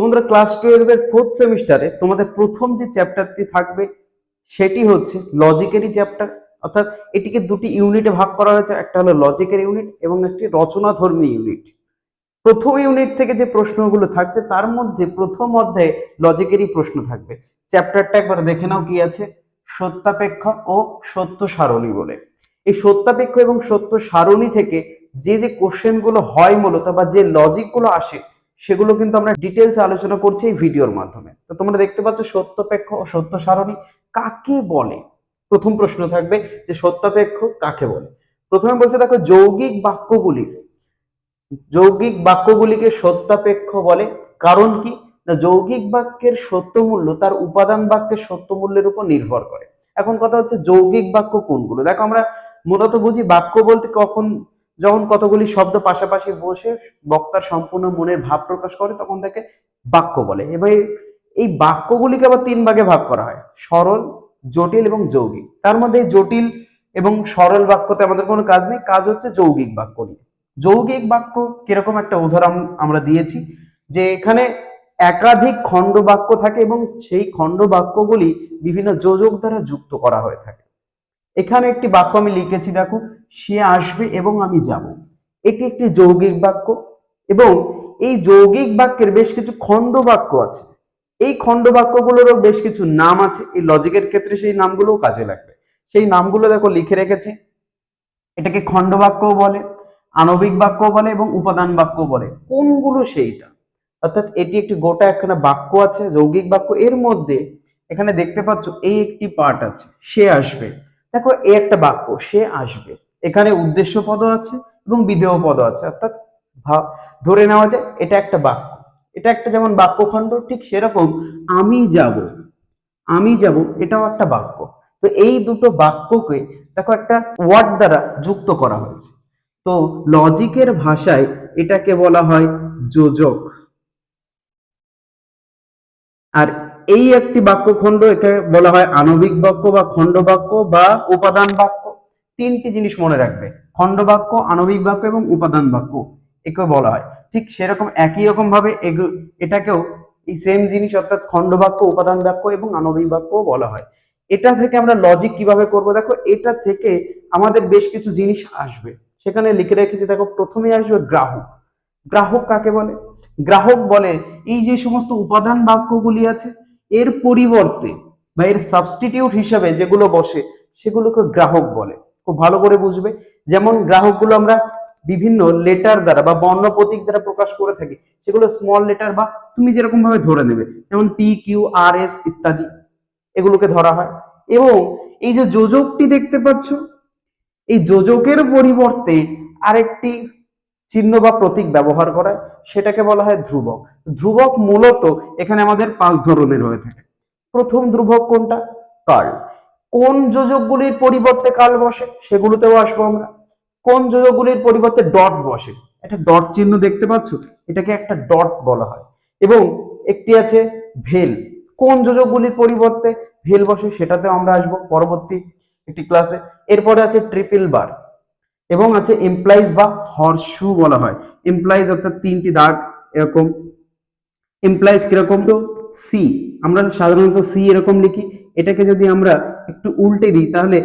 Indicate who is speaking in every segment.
Speaker 1: তোমরা ক্লাস টুয়েলভের ফোর্থ সেমিস্টারে তোমাদের প্রথম যে চ্যাপ্টারটি থাকবে, সেটি হচ্ছে লজিকেরই চ্যাপ্টার অর্থাৎ এটিকে দুটি ইউনিটে ভাগ করা হয়েছে, একটা হলো লজিকের ইউনিট এবং একটি রচনাধর্মী ইউনিট প্রথম ইউনিট থেকে যে প্রশ্নগুলো থাকছে, তার মধ্যে প্রথম অধ্যায়ে লজিকেরই প্রশ্ন থাকবে। চ্যাপ্টারটা একবার দেখে নাও কি আছে। সত্যাপেক্ষ ও সত্য সারণী বলে। এই সত্যাপেক্ষ এবং সত্য সারণী থেকে যে যে কোশ্চেনগুলো হয় মূলত বা যে লজিকগুলো আসে সেগুলো কিন্তু আমরা ডিটেলস আলোচনা করছি এই ভিডিওর মাধ্যমে। তো তোমরা দেখতে পাচ্ছ সত্যপেক্ষ ও সত্য সারণী কাকে বলে? প্রথম প্রশ্ন থাকবে যে সত্যাপেক্ষ কাকে বলে? প্রথমে বলছে দেখো, যৌগিক বাক্যগুলি যৌগিক বাক্যগুলিকে সত্যাপেক্ষ বলে। কারণ কি? না, যৌগিক বাক্যের সত্যমূল্য তার উপাদান বাক্যের সত্যমূল্যের উপর নির্ভর করে। এখন কথা হচ্ছে যৌগিক বাক্য কোনগুলো? দেখো আমরা মূলত বুঝি বাক্য বলতে কখন যখন কতগুলি শব্দ পাশাপাশি বসে বক্তার সম্পূর্ণ মনের ভাব প্রকাশ করে, তখন তাকে বাক্য বলে। এবার এই বাক্যগুলিকে আবার তিন ভাগে ভাগ করা হয়, সরল, জটিল এবং যৌগিক। তার মধ্যে জটিল এবং সরল বাক্যতে আমাদের কোনো কাজ নেই, কাজ হচ্ছে যৌগিক বাক্য নিয়ে। যৌগিক বাক্য কীরকম একটা উদাহরণ আমরা দিয়েছি, যে এখানে একাধিক খণ্ড বাক্য থাকে এবং সেই খণ্ড বাক্যগুলি বিভিন্ন যোজক দ্বারা যুক্ত করা হয়ে থাকে। এখানে একটি বাক্য আমি লিখেছি, দেখো সে আসবে এবং আমি যাব। এটি একটি যৌগিক বাক্য এবং এই যৌগিক বাক্যের বেশ কিছু খণ্ড বাক্য আছে। এই খণ্ড বাক্যগুলোরও বেশ কিছু নাম আছে। এই লজিকের ক্ষেত্রে সেই নামগুলোও কাজে লাগবে। সেই নামগুলো দেখো লিখে রেখেছি। এটাকে খণ্ড বাক্যও বলে, আণবিক বাক্য বলে এবং উপাদান বাক্য বলে। কোনগুলো সেইটা? অর্থাৎ এটি একটি গোটা একখানা বাক্য আছে, যৌগিক বাক্য। এর মধ্যে এখানে দেখতে পাচ্ছ, এই একটি পার্ট আছে। সে আসবে। দেখো, এই একটা বাক্য, সে আসবে। এখানে উদ্দেশ্য পদ আছে এবং বিধেয় পদ আছে। অর্থাৎ ভাব, ধরে নেওয়া যায় এটা একটা বাক্য। এটা একটা যেমন বাক্যখণ্ড, ঠিক সেরকম আমি যাব আমি যাব এটাও একটা বাক্য। তো এই দুটো বাক্যকে দেখো একটা ওয়ার্ড দ্বারা যুক্ত করা হয়েছে। তো লজিকের ভাষায় এটাকে বলা হয় যোজক। আর এই একটি বাক্যখণ্ড একে বলা হয় আণবিক বাক্য বা খণ্ড বাক্য বা উপাদান বাক্য। তিনটি জিনিস মনে রাখবে। খণ্ড বাক্য আণবিক বাক্য এবং উপাদান বাক্য। একে বলা হয়। ঠিক সেরকম একই রকম ভাবে এটাকেও এই সেম জিনিস অর্থাৎ খণ্ড বাক্য উপাদান বাক্য এবং আণবিক বাক্য বলা হয়। এটা থেকে আমরা লজিক কীভাবে করব? দেখো, এটা থেকে আমাদের বেশ কিছু জিনিস আসবে। সেখানে লিখে রেখেছি, দেখো প্রথমে আসবে গ্রাহক। গ্রাহক কাকে বলে? গ্রাহক বলে, এই যে সমস্ত উপাদান বাক্যগুলি আছে, এর পরিবর্তে বা এর সাবস্টিটিউট হিসাবে যেগুলো বসে, সেগুলোকে গ্রাহক বলে। খুব ভালো করে বুঝবে। যেমন গ্রাহকগুলো আমরা বিভিন্ন লেটার দ্বারা বা বর্ণ প্রতীক দ্বারা প্রকাশ করে থাকি, সেগুলো স্মল লেটার বা তুমি যেরকম ভাবে ধরে নেবে, যেমন পি কিউ আর এস ইত্যাদি, এগুলোকে ধরা হয়। এবং এই যে যোজকটি দেখতে পাচ্ছ, এই যোজকের পরিবর্তে আরেকটি চিহ্ন বা প্রতীক ব্যবহার করা সেটাকে বলা হয় ধ্রুবক। ধ্রুবক মূলত এখানে আমাদের পাঁচ ধরনের হয়ে থাকে। প্রথম ধ্রুবক কোনটা? কাল কোন যোজকগুলির পরিবর্তে কাল বসে, সেগুলোতেও আসব আমরা। কোন যোজকগুলির পরিবর্তে ডট বসে? একটা ডট চিহ্ন দেখতে পাচ্ছ? এটাকে একটা ডট বলা হয়। এবং একটি আছে ভেল। কোন যোজকগুলির পরিবর্তে ভেল বসে, সেটাতেও আমরা আসব পরবর্তী একটি ক্লাসে এরপরে আছে ট্রিপল বার এবং আছে এমপ্লয়িজ বা হর্সু বলা হয়। এমপ্লয়িজ অর্থাৎ তিনটি দাগ এরকম। এমপ্লয়িজ কীরকম? তো সি আমরা সাধারণত সি এরকম লিখি, এটাকে যদি আমরা একটু উল্টে দিই, তাহলে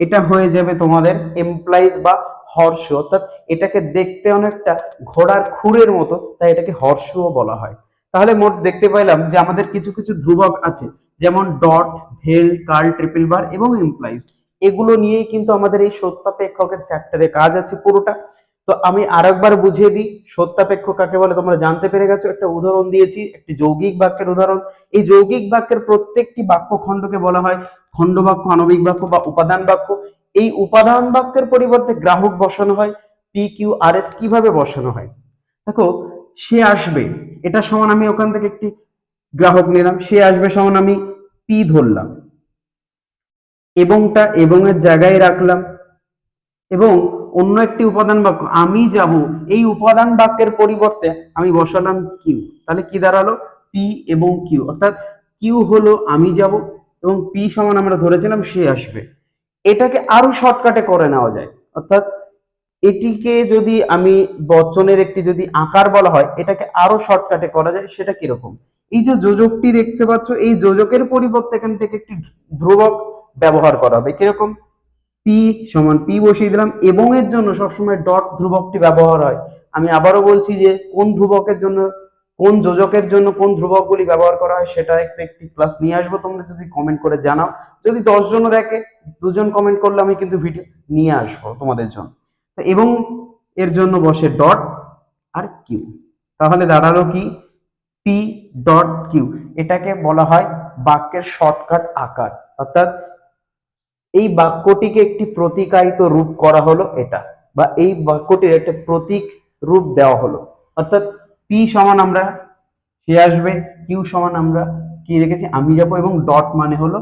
Speaker 1: এটা হয়ে যাবে তোমাদের এমপ্লয়িজ বা হর্ষ। অর্থাৎ এটাকে দেখতে অনেকটা ঘোড়ার খুরের মতো, তাই এটাকে হর্ষও বলা হয়। তাহলে মোট দেখতে পাইলাম যে আমাদের কিছু কিছু ধ্রুবক আছে, যেমন dot, del, curl, triple bar এবং এমপ্লয়িজ এগুলো নিয়েই কিন্তু আমাদের এই সত্যাপেক্ষকের চ্যাপ্টারে কাজ আছে পুরোটা। তো আমি আরেকবার বুঝিয়ে দিই, সত্যাপেক্ষ কাকে বলে তোমরা জানতে পেরে গেছো, একটা উদাহরণ দিয়েছি, একটি যৌগিক বাক্যের উদাহরণ। এই যৌগিক বাক্যের প্রত্যেকটি বাক্য খণ্ডকে বলা হয় খণ্ড বাক্য, আণবিক বাক্য বা উপাদান বাক্য। এই উপাদান বাক্যের পরিবর্তে গ্রাহক বসানো হয় পি কিউ আর এস কীভাবে বসানো হয়? দেখো, সে আসবে, এটা সমান আমি ওখান থেকে একটি গ্রাহক নিলাম, সে আসবে সমান আমি পি ধরলাম। এবংটা এবং এর জায়গায় রাখলাম। এবং অন্য একটি উপাদান বাক্য, আমি যাব, এই উপাদান বাক্যের পরিবর্তে আমি বসালাম কিউ তাহলে কি দাঁড়াল? পি এবং কিউ অর্থাৎ কিউ হলো আমি যাব এবং পি সমান আমরা ধরেছিলাম সে আসবে। এটাকে আরও শর্টকাটে করে নেওয়া যায়। অর্থাৎ এটিকে যদি আমি বচনের একটি যদি আকার বলা হয়, এটাকে আরও শর্টকাটে করা যায়, সেটা কীরকম? এই যে যোজকটি দেখতে পাচ্ছ, এই যোজকের পরিবর্তে এখান থেকে একটি ধ্রুবক ব্যবহার করা হবে। কীরকম? পি সমান পি বসিয়ে দিলাম এবং এর জন্য সবসময় ডট ধ্রুবকটি ব্যবহার হয়। আমি আবারও বলছি যে কোন ধ্রুবকের জন্য, কোন যোজকের জন্য কোন ধ্রুবকগুলি ব্যবহার করা হয় সেটা একটা একটি ক্লাস নিয়ে আসব, তোমরা যদি কমেন্ট করে জানাও। যদি দশ জন দেখে, দুজন কমেন্ট করলে আমি কিন্তু ভিডিও নিয়ে আসব তোমাদের জন্য। এবং এর জন্য বসে ডট আর কিউ তাহলে দাঁড়াল কি? পি ডট কিউ এটাকে বলা হয় বাক্যের শর্টকাট আকার। অর্থাৎ এই বাক্যটিকে একটি প্রতীকায়িত রূপ করা হলো এটা, বা এই বাক্যটির একটা প্রতীক রূপ দেওয়া হলো। অর্থাৎ পি সমান আমরা, সে আসবে কিউ সমান আমরা, কি রেখেছি? আমি যাব এবং ডট মানে হলো,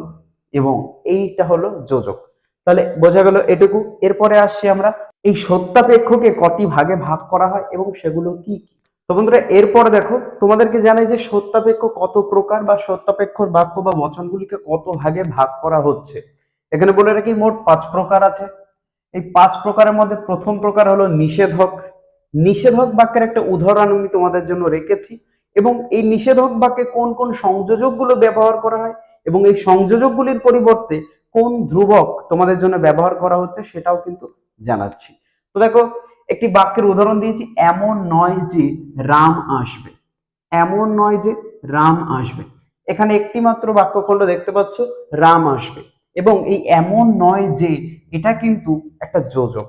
Speaker 1: এবং এইটা হলো যোজক। তাহলে বোঝা গেল এটুকু। এরপরে আসছি আমরা, এই সত্যাপেক্ষকে কটি ভাগে ভাগ করা হয় এবং সেগুলো কি কি? তো বন্ধুরা, এরপর দেখো, তোমাদেরকে জানাই যে সত্যাপেক্ষ কত প্রকার বা সত্যাপেক্ষর বাক্য বা বচনগুলিকে কত ভাগে ভাগ করা হচ্ছে। এখানে বলে রাখি, মোট পাঁচ প্রকার আছে। এই পাঁচ প্রকারের মধ্যে প্রথম প্রকার হলো নিষেধক। নিষেধক বাক্যের একটা উদাহরণ আমি তোমাদের জন্য রেখেছি এবং এই নিষেধক বাক্যে কোন কোন সংযোজকগুলো ব্যবহার করা হয় এবং এই সংযোজকগুলির পরিবর্তে কোন ধ্রুবক তোমাদের জন্য ব্যবহার করা হচ্ছে সেটাও কিন্তু জানাচ্ছি। তো দেখো, একটি বাক্যের উদাহরণ দিয়েছি, এমন নয় যে রাম আসবে। এমন নয় যে রাম আসবে। এখানে একটি মাত্র বাক্যখণ্ড দেখতে পাচ্ছ, রাম আসবে। এবং এই এমন নয় যে এটা কিন্তু একটা যোজক।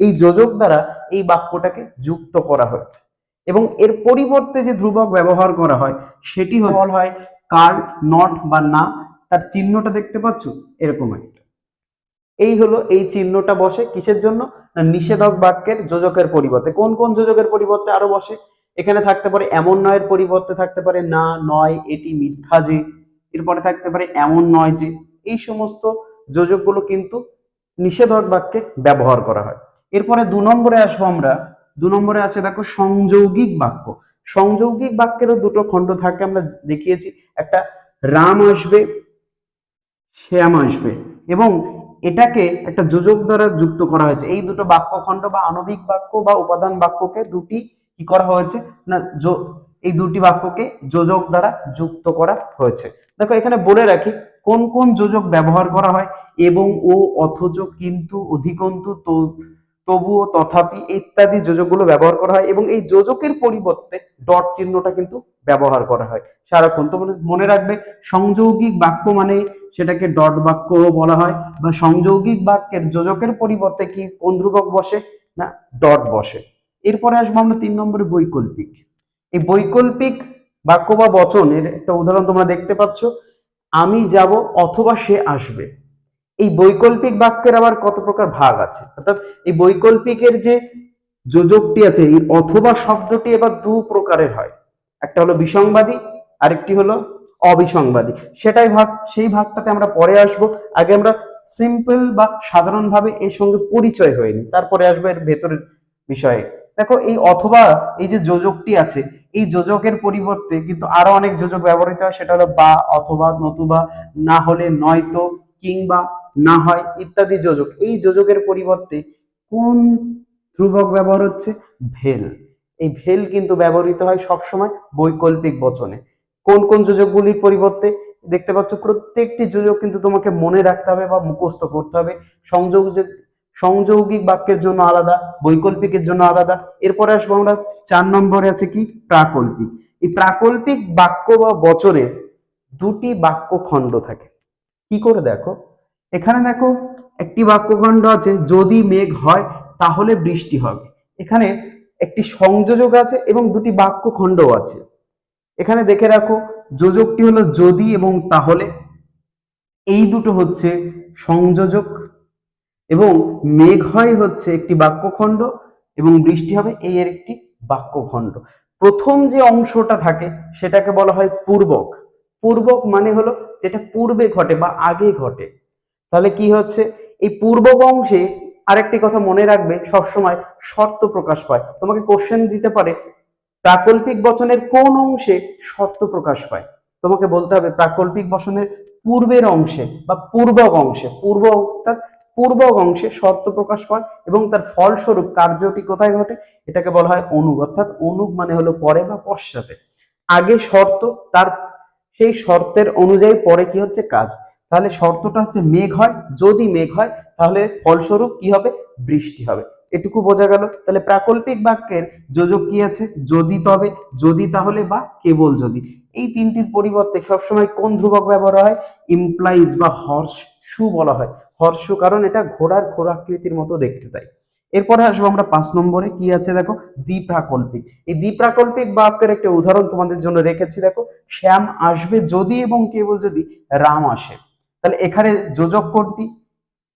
Speaker 1: এই যোজক দ্বারা এই বাক্যটাকে যুক্ত করা হয়েছে। এবং এর পরিবর্তে যে ধ্রুবক ব্যবহার করা হয় সেটি বলা হয় কার নট বা না। তার চিহ্নটা দেখতে পাচ্ছ? এরকম একটা। এই হলো এই চিহ্নটা বসে কিসের জন্য? না নিষেধক বাক্যের যোজকের পরিবর্তে। কোন কোন যোজকের পরিবর্তে আরও বসে? এখানে থাকতে পারে এমন নয়ের পরিবর্তে থাকতে পারে না নয় এটি মিথ্যা যে। এরপরে থাকতে পারে এমন নয় যে। এই সমস্ত যোজকগুলো কিন্তু নিষেধক বাক্যে ব্যবহার করা হয়। এরপরে দু নম্বরে আসব আমরা। দু নম্বরে আছে দেখো সংযৌগিক বাক্য। সংযৌগিক বাক্যেরও দুটো খণ্ড থাকে, আমরা দেখিয়েছি। একটা রাম আসবে, শ্যাম আসবে এবং এটাকে একটা যোজক দ্বারা যুক্ত করা হয়েছে। এই দুটো বাক্য বাক্যখণ্ড বা আণবিক বাক্য বা উপাদান বাক্যকে দুটি কি করা হয়েছে? না এই দুটি বাক্যকে যোজক দ্বারা যুক্ত করা হয়েছে। দেখো এখানে বলে রাখি কোন কোন যোজক ব্যবহার করা হয় এবং ও অথচ কিন্তু অধিকন্তু তো, তবুও তথাপি ইত্যাদি যোজকগুলো ব্যবহার করা হয় এবং এই যোজকের পরিবর্তে ডট চিহ্নটা কিন্তু ব্যবহার করা হয়। সারাক্ষণ তো মনে- রাখবে, সংযৌগিক বাক্য মানে সেটাকে ডট বাক্য বলা হয় বা সংযৌগিক বাক্যের যোজকের পরিবর্তে কি কোন ধ্রুবক বসে না ডট বসে। এরপরে আসব আমরা তিন নম্বরে বৈকল্পিক। এই বৈকল্পিক বাক্য বা বচনের একটা উদাহরণ তোমরা দেখতে পাচ্ছ। আমি যাব অথবা সে আসবে। এই বৈকল্পিক বাক্যের আবার কত প্রকার ভাগ আছে? অর্থাৎ এই বৈকল্পিকের যে যোজকটি আছে, এই অথবা শব্দটি এবার দু প্রকারের হয়। একটা হলো বিসংবাদী, আরেকটি হলো অবিসংবাদী। সেটাই ভাগ, সেই ভাগটাতে আমরা পরে আসব। আগে আমরা সিম্পল বা সাধারণভাবে এর সঙ্গে পরিচয় হয়নি তারপরে আসবে এর ভেতরের বিষয়ে। দেখো, এই অথবা এই যে যোজকটি আছে, এই যোজকের পরিবর্তে কিন্তু আরও অনেক যোজক ব্যবহৃত হয়। সেটা হলো বা, অথবা, নতুবা, না হলে নয়তো, কিংবা না হয় ইত্যাদি যোজক। এই যোজকের পরিবর্তে কোন ধ্রুবক ব্যবহার হচ্ছে? ভেল। এই ভেল কিন্তু ব্যবহৃত হয় সবসময় বৈকল্পিক বচনে। কোন কোন যোজকগুলির পরিবর্তে? দেখতে পাচ্ছ, প্রত্যেকটি যোজক কিন্তু তোমাকে মনে রাখতে হবে বা মুখস্থ করতে হবে। সংযোগ সংযৌগিক বাক্যের জন্য আলাদা, বৈকল্পিকের জন্য আলাদা। এরপরে আসব আমরা চার নম্বরে আছে কি? প্রাকল্পিক। এই প্রাকল্পিক বাক্য বা বচনের দুটি বাক্য খণ্ড থাকে। কি করে দেখো? এখানে দেখো, একটি বাক্যখণ্ড আছে, যদি মেঘ হয়, তাহলে বৃষ্টি হবে। এখানে একটি সংযোজক আছে এবং দুটি বাক্য খণ্ডও আছে। এখানে দেখে রাখো, যোজকটি হলো যদি এবং তাহলে। এই দুটো হচ্ছে সংযোজক এবং মেঘ হয় হচ্ছে একটি বাক্যখণ্ড এবং বৃষ্টি হবে এই এর একটি বাক্যখণ্ড। প্রথম যে অংশটা থাকে সেটাকে বলা হয় পূর্বক। পূর্বক মানে হলো যেটা পূর্বে ঘটে বা আগে ঘটে। তাহলে কি হচ্ছে? এই পূর্বক অংশে আরেকটি কথা মনে রাখবে, সবসময় শর্ত প্রকাশ পায়। তোমাকে কোশ্চেন দিতে পারে, প্রাকল্পিক বচনের কোন অংশে শর্ত প্রকাশ পায়? তোমাকে বলতে হবে প্রাকল্পিক বচনের পূর্বের অংশে বা পূর্বক অংশে। পূর্ব অর্থাৎ পূর্বক অংশে শর্ত প্রকাশ পায় এবং তার ফলস্বরূপ কার্যটি কোথায় ঘটে? এটাকে বলা হয় অনুগ। অর্থাৎ অনুগ মানে হলো পরে বা পশ্চাতে। আগে শর্ত, তার সেই শর্তের অনুযায়ী পরে কি হচ্ছে? কাজ। তাহলে শর্তটা হচ্ছে মেঘ হয়। যদি মেঘ হয়, তাহলে ফলস্বরূপ কি হবে? বৃষ্টি হবে। এটুকু বোঝা গেল। তাহলে প্রাকল্পিক বাক্যের যোজক কি আছে? যদি তবে, যদি তাহলে বা কেবল যদি। এই তিনটির পরিবর্তে সবসময় কোন ধ্রুবক ব্যবহার হয়? ইমপ্লাইজ বা হর্ষ সু বলা হয়। হর্ষ, কারণ এটা ঘোড়ার খোরাকৃতির মতো দেখতে তাই। এরপরে আসব আমরা পাঁচ নম্বরে, কি আছে দেখো? দ্বিপ্রাকল্পিক। এই দ্বিপ্রাকল্পিক বাক্যের একটা উদাহরণ তোমাদের জন্য রেখেছি, দেখো। শ্যাম আসবে যদি এবং কেবল যদি রাম আসে। তাহলে এখানে যোজক কোনটি?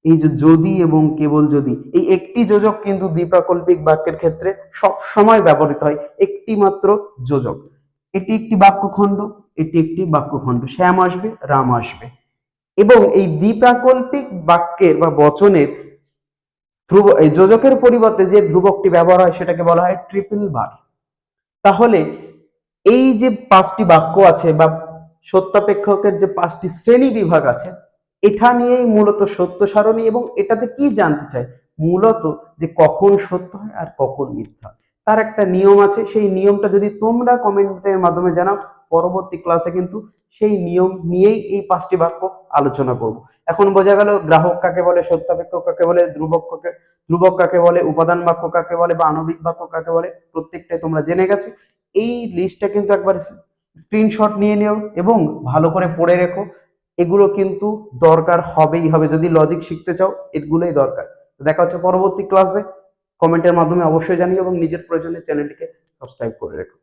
Speaker 1: এই যে যদি এবং কেবল যদি। এই একটি যোজক কিন্তু দ্বিপ্রাকল্পিক বাক্যের ক্ষেত্রে সব সময় ব্যবহৃত হয়, একটি মাত্র যোজক। এটি একটি বাক্যখণ্ড, এটি একটি বাক্যখণ্ড। শ্যাম আসবে, রাম আসবে। এবং এই দ্বিপ্রাকল্পিক বাক্যের বা বচনের ধ্রুব যোজকের পরিবর্তে যে ধ্রুবকটি ব্যবহার হয় সেটাকে বলা হয় ট্রিপল বার তাহলে এই যে পাঁচটি বাক্য আছে বা সত্যাপেক্ষকের যে পাঁচটি শ্রেণি বিভাগ আছে, এটা নিয়েই মূলত সত্য সারণী এবং এটাতে কি জানতে চাই মূলত যে কখন সত্য হয় আর কখন মিথ্যা। তার একটা নিয়ম আছে। সেই নিয়মটা যদি তোমরা কমেন্টের মাধ্যমে জানাও, পরবর্তী ক্লাসে কিন্তু সেই নিয়ম নিয়েই এই পাঁচটি বাক্য আলোচনা করব। এখন বোঝা গেল গ্রাহক কাকে বলে সত্যাপেক্ষক কাকে বলে, ধ্রুবক কাকে ধ্রুবক কাকে বলে, উপাদান বাক্য কাকে বলে বা আণবিক বাক্য কাকে বলে, প্রত্যেকটাই তোমরা জেনে গেছো। এই লিস্টটা কিন্তু একবার স্ক্রিনশট নিয়ে নিও এবং ভালো করে পড়ে রেখো। এগুলো কিন্তু দরকার হবেই হবে। যদি লজিক শিখতে চাও, এগুলোই দরকার। দেখা হচ্ছে পরবর্তী ক্লাসে। কমেন্টের মাধ্যমে অবশ্যই জানিও এবং নিজের প্রয়োজনে চ্যানেলটিকে সাবস্ক্রাইব করে রেখো।